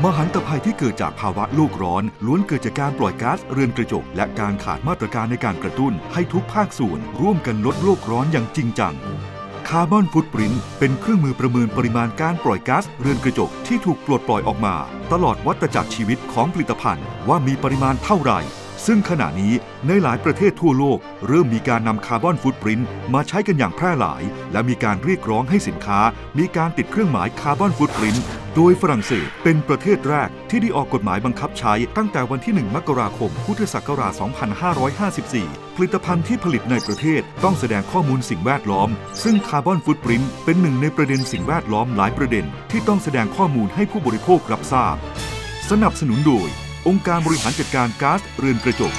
มหันตภัยที่เกิดจากภาวะโลกร้อน ล้วนเกิดจากการปล่อยก๊าซเรือนกระจก และการขาดมาตรการในการกระตุ้น ให้ทุกภาคส่วนร่วมกันลดโลกร้อนอย่างจริงจังคาร์บอนฟุตปรินต์เป็นเครื่องมือประเมินปริมาณการปล่อยก๊าซเรือนกระจกที่ถูกปลดปล่อยออกมา ตลอดวัฏจักรชีวิตของผลิตภัณฑ์ ว่ามีปริมาณเท่าไหร่ ซึ่งขณะนี้ในหลายประเทศทั่วโลก เริ่มมีการนำคาร์บอนฟุตปรินต์มาใช้กันอย่างแพร่หลาย และมีการเรียกร้องให้สินค้า มีการติดเครื่องหมายคาร์บอนฟุตปรินต์ โดยฝรั่งเศสเป็นประเทศแรกที่ได้ออกกฎหมายบังคับใช้ตั้งแต่วันที่ 1 มกราคม พุทธศักราช 2554 ผลิตภัณฑ์ที่ผลิตในประเทศต้องแสดงข้อมูลสิ่งแวดล้อม ซึ่งคาร์บอนฟุตปรินต์เป็นหนึ่งในประเด็นสิ่งแวดล้อมหลายประเด็น ที่ต้องแสดงข้อมูลให้ผู้บริโภครับทราบ สนับสนุนโดย องค์การบริหารจัดการก๊าซเรือนกระจก